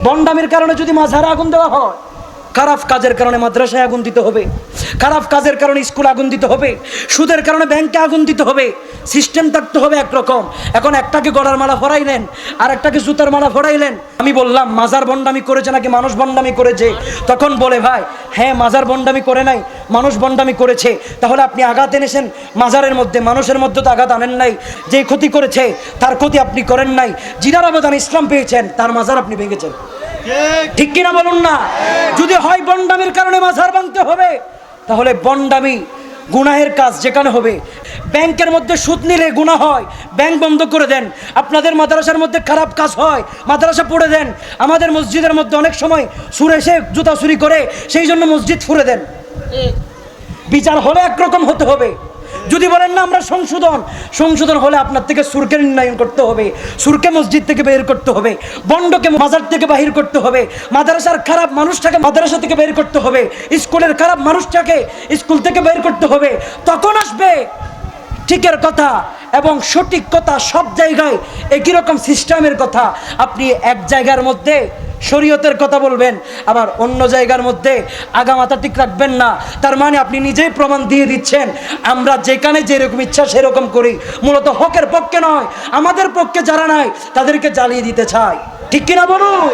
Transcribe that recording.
বন্ডামির কারণে যদি মাঝারে আগুন দেওয়া হয় খারাপ কাজের কারণে মাদ্রাসায় আগুন দিতে হবে, খারাপ কাজের কারণে স্কুল আগুন দিতে হবে, সুদের কারণে ব্যাংকে আগুন দিতে হবে সিস্টেম থাকতে হবে একরকম। এখন একটাকে গলার মালা ফরাইলেন আর একটাকে জুতার মালা ফরাইলেন। আমি বললাম, মাজার বন্ডামি করেছে নাকি মানুষ বন্ডামি করেছে? তখন বলে, ভাই হ্যাঁ মাজার বন্ডামি করে নাই, মানুষ বন্ডামি করেছে। তাহলে আপনি আঘাত এনেছেন মাজারের মধ্যে, মানুষের মধ্যে তো আঘাত আনেন নাই। যে ক্ষতি করেছে, তার ক্ষতি আপনি করেন নাই। জিনার আবেদন ইসলাম পেয়েছেন, তার মাজার আপনি ভেঙেছেন। ঠিক কিনা বলুন না? যদি হয় বন্ডামির কারণে মাঝার ভাঙতে হবে তাহলে বন্ডামি গুনাহের কাজ যেখানে হবে। ব্যাংকের মধ্যে সুদ নিলে গুনাহ হয়। ব্যাংক বন্ধ করে দেন। আপনাদের মাদ্রাসার মধ্যে খারাপ কাজ হয়। মাদ্রাসা পড়ে দেন। আমাদের মসজিদের মধ্যে অনেক সময় সুরে এসে জুতা চুরি করে সেই জন্য মসজিদ ফুরে দেন। বিচার হলে একরকম হতে হবে। যদি বলেন না, আমরা সংশোধন। সংশোধন হলে আপনার থেকে সুরকে নির্ণয়ন করতে হবে, সুরকে মসজিদ থেকে বের করতে হবে, বন্ডকে মাজার থেকে বাহির করতে হবে, মাদ্রাসার খারাপ মানুষটাকে মাদ্রাসা থেকে বের করতে হবে, স্কুলের খারাপ মানুষটাকে স্কুল থেকে বের করতে হবে, তখন আসবে ঠিকের কথা এবং সঠিক কথা সব জায়গায় একই রকম সিস্টেমের কথা। আপনি এক জায়গার মধ্যে শরীয়তের কথা বলবেন, আবার অন্য জায়গার মধ্যে আগামাতা ঠিক রাখবেন না। তার মানে আপনি নিজেই প্রমাণ দিয়ে দিচ্ছেন, আমরা যেখানে যেরকম ইচ্ছা সেরকম করি। মূলত হকের পক্ষে নয়, আমাদের পক্ষে যারা নাই, তাদেরকে জ্বালিয়ে দিতে চাই। ঠিক কিনা বলুন?